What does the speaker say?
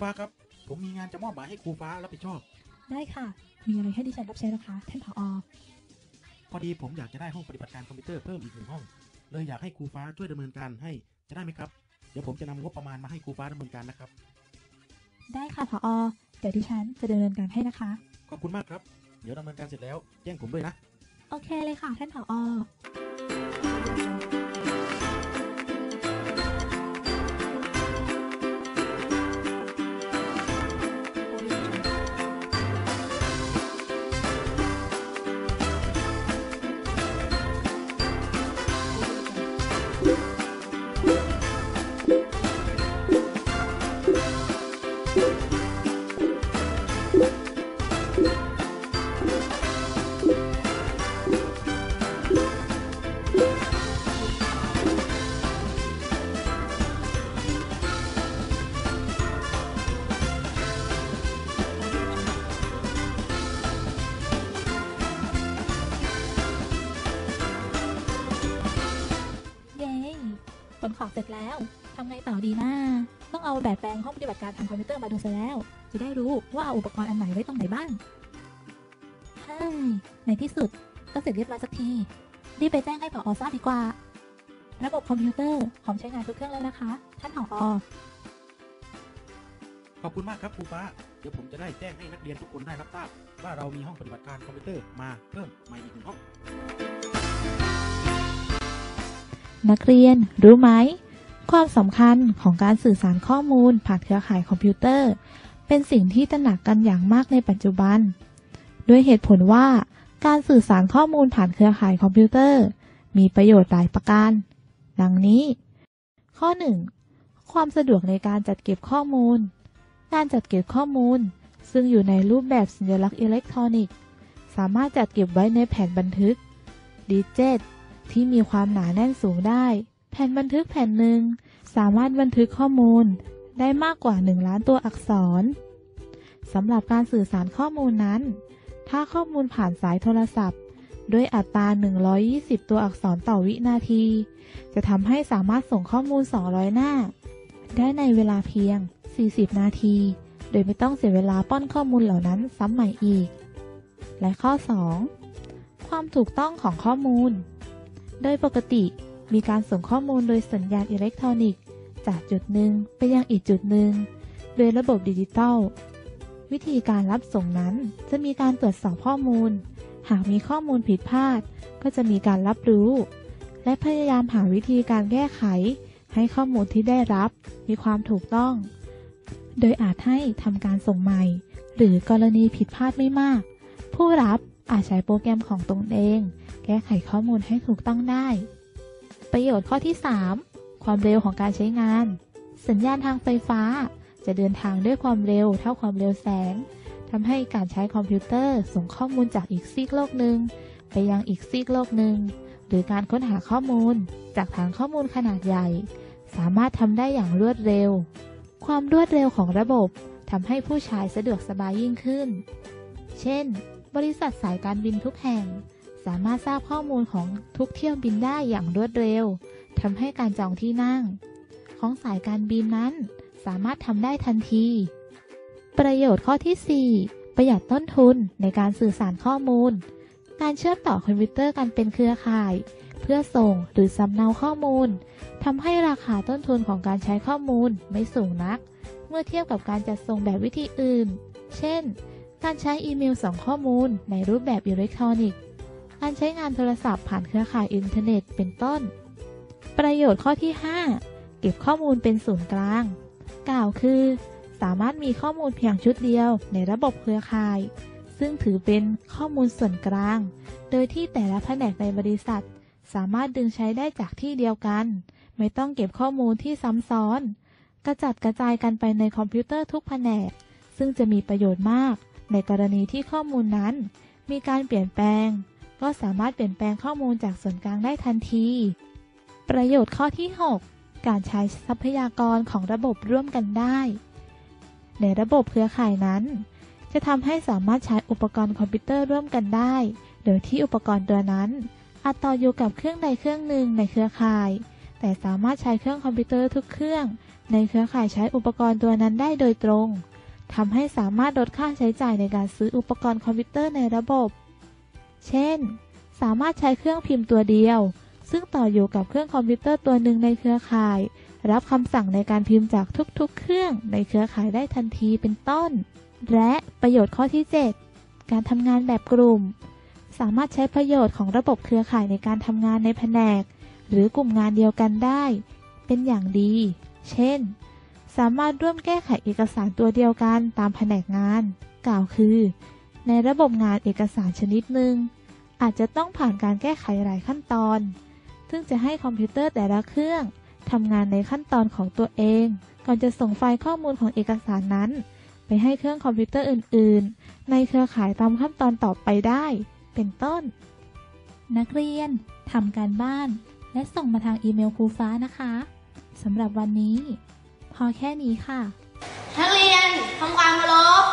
ฟ้าครับ ผมมีงานจะมอบหมายให้ครูฟ้ารับผิดชอบ ได้ค่ะ มีอะไรให้ดิฉันรับใช้นะคะท่านผอ พอดีผมอยากจะได้ห้องปฏิบัติการคอมพิวเตอร์เพิ่มอีกหนึ่งห้อง เลยอยากให้ครูฟ้าช่วยดำเนินการให้จะได้ไหมครับ เดี๋ยวผมจะนำงบประมาณมาให้ครูฟ้าดำเนินการนะครับ ได้ค่ะผอ เดี๋ยวดิฉันจะดำเนินการให้นะคะ ขอบคุณมากครับ เดี๋ยวดำเนินการเสร็จแล้วแจ้งผมด้วยนะ โอเคเลยค่ะท่านผอ ขนของเสร็จแล้วทำไงต่อดีนะต้องเอาแบบแปลงห้องปฏิบัติการทางคอมพิวเตอร์มาดูซะแล้ว จะได้รู้ว่าเอาอุปกรณ์อันไหนไว้ตรงไหนบ้างเฮ้ยในที่สุดก็เสร็จเรียบร้อยสักทีรีบไปแจ้งให้ผอทราบดีกว่า ระบบคอมพิวเตอร์พร้อมใช้งานทุกเครื่องแล้วนะคะ ท่านผอขอบคุณมากครับครูฟ้า เดี๋ยวผมจะได้แจ้งให้นักเรียนทุกคนได้รับทราบว่าเรามีห้องปฏิบัติการคอมพิวเตอร์มาเพิ่มใหม่อีกหนึ่งห้อง นักเรียน รู้ไหม ความสำคัญของการสื่อสารข้อมูลผ่านเครือข่ายคอมพิวเตอร์ เป็นสิ่งที่ตระหนักกันอย่างมากในปัจจุบัน ด้วยเหตุผลว่า การสื่อสารข้อมูลผ่านเครือข่ายคอมพิวเตอร์ มีประโยชน์หลายประการ ดังนี้ ข้อ 1. ความสะดวกในการจัดเก็บข้อมูล การจัดเก็บข้อมูล ซึ่งอยู่ในรูปแบบสัญลักษณ์อิเล็กทรอนิกส์ สามารถจัดเก็บไว้ในแผ่นบันทึกดิเจต ที่มีความหนาแน่นสูงได้ แผ่นบันทึกแผ่นหนึ่งสามารถบันทึกข้อมูลได้มากกว่า 1 ล้านตัวอักษรสำหรับการสื่อสารข้อมูลนั้น ถ้าข้อมูลผ่านสายโทรศัพท์ ด้วยอัตรา 120 ตัวอักษรต่อวินาที จะทำให้สามารถส่งข้อมูล 200 หน้า ได้ในเวลาเพียง 40 นาที โดยไม่ต้องเสียเวลาป้อนข้อมูลเหล่านั้นซ้ำใหม่อีก และข้อ 2 ความถูกต้องของข้อมูล โดยปกติมีการส่งข้อมูลโดยสัญญาณอิเล็กทรอนิกส์ จากจุดหนึ่งไปยังอีกจุดหนึ่ง โดยระบบดิจิตอลวิธีการรับส่งนั้นจะมีการตรวจสอบข้อมูล หากมีข้อมูลผิดพลาด ก็จะมีการรับรู้ และพยายามหาวิธีการแก้ไข ให้ข้อมูลที่ได้รับ มีความถูกต้อง โดยอาจให้ทำการส่งใหม่ หรือกรณีผิดพลาดไม่มาก ผู้รับอาจใช้โปรแกรมของตนเอง แก้ไขข้อมูลให้ถูกต้องได้ ประโยชน์ข้อที่ 3 ความเร็วของการใช้งาน สัญญาณทางไฟฟ้า จะเดินทางด้วยความเร็วเท่าความเร็วแสงทำให้การใช้คอมพิวเตอร์ส่งข้อมูลจากอีกซีกโลกหนึ่งไปยังอีกซีกโลกหนึ่งหรือการค้นหาข้อมูล จากฐานข้อมูลขนาดใหญ่ สามารถทำได้อย่างรวดเร็ว ความรวดเร็วของระบบทำให้ผู้ใช้สะดวกสบายยิ่งขึ้น เช่น บริษัทสายการบินทุกแห่ง สามารถทราบข้อมูลของทุกเที่ยวบินได้อย่างรวดเร็วทำให้การจองที่นั่ง ของสายการบินนั้น สามารถทำได้ทันที ประโยชน์ข้อที่ 4 ประหยัดต้นทุนในการสื่อสารข้อมูล การเชื่อมต่อคอมพิวเตอร์กันเป็นเครือข่าย เพื่อส่งหรือสำเนาข้อมูลทำให้ราคาต้นทุนของการใช้ข้อมูลไม่สูงนัก เมื่อเทียบกับการจัดส่งแบบวิธีอื่น เช่น การใช้อีเมลส่งข้อมูลในรูปแบบอิเล็กทรอนิกส์ การใช้งานโทรศัพท์ผ่านเครือข่ายอินเทอร์เน็ตเป็นต้น ประโยชน์ข้อที่ 5 เก็บข้อมูลเป็นศูนย์กลาง กล่าวคือ สามารถมีข้อมูลเพียงชุดเดียวในระบบเครือข่าย ซึ่งถือเป็นข้อมูลส่วนกลาง โดยที่แต่ละแผนกในบริษัท สามารถดึงใช้ได้จากที่เดียวกัน ไม่ต้องเก็บข้อมูลที่ซ้ำซ้อน กระจัดกระจายกันไปในคอมพิวเตอร์ทุกแผนก ซึ่งจะมีประโยชน์มาก ในกรณีที่ข้อมูลนั้น มีการเปลี่ยนแปลง ก็สามารถเปลี่ยนแปลงข้อมูลจากส่วนกลางได้ทันที ประโยชน์ข้อที่ 6 การใช้ทรัพยากรของระบบร่วมกันได้ ในระบบเครือข่ายนั้น จะทำให้สามารถใช้อุปกรณ์คอมพิวเตอร์ร่วมกันได้ โดยที่อุปกรณ์ตัวนั้น อาจต่ออยู่กับเครื่องใดเครื่องหนึ่งในเครือข่าย แต่สามารถใช้เครื่องคอมพิวเตอร์ทุกเครื่อง ในเครือข่ายใช้อุปกรณ์ตัวนั้นได้โดยตรงทำให้สามารถลดค่าใช้จ่ายในการซื้ออุปกรณ์คอมพิวเตอร์ในระบบ เช่น สามารถใช้เครื่องพิมพ์ตัวเดียว ซึ่งต่ออยู่กับเครื่องคอมพิวเตอร์ตัวหนึ่งในเครือข่าย รับคำสั่งในการพิมพ์จากทุกๆ เครื่องในเครือข่ายได้ทันทีเป็นต้น และประโยชน์ข้อที่ 7 การทำงานแบบกลุ่ม สามารถใช้ประโยชน์ของระบบเครือข่ายในการทำงานในแผนก หรือกลุ่มงานเดียวกันได้ เป็นอย่างดี เช่น สามารถร่วมแก้ไขเอกสารตัวเดียวกันตามแผนกงาน กล่าวคือ ในระบบงานเอกสารชนิดหนึ่งอาจจะต้องผ่านการแก้ไขหลายขั้นตอน ซึ่งจะให้คอมพิวเตอร์แต่ละเครื่องทำงานในขั้นตอนของตัวเอง ก่อนจะส่งไฟล์ข้อมูลของเอกสารนั้น ไปให้เครื่องคอมพิวเตอร์อื่น ๆ ในเครือข่ายตามขั้นตอนต่อไปได้ เป็นต้น นักเรียนทำการบ้าน และส่งมาทางอีเมลครูฟ้านะคะสำหรับวันนี้ พอแค่นี้ค่ะ นักเรียนทำการเคารพ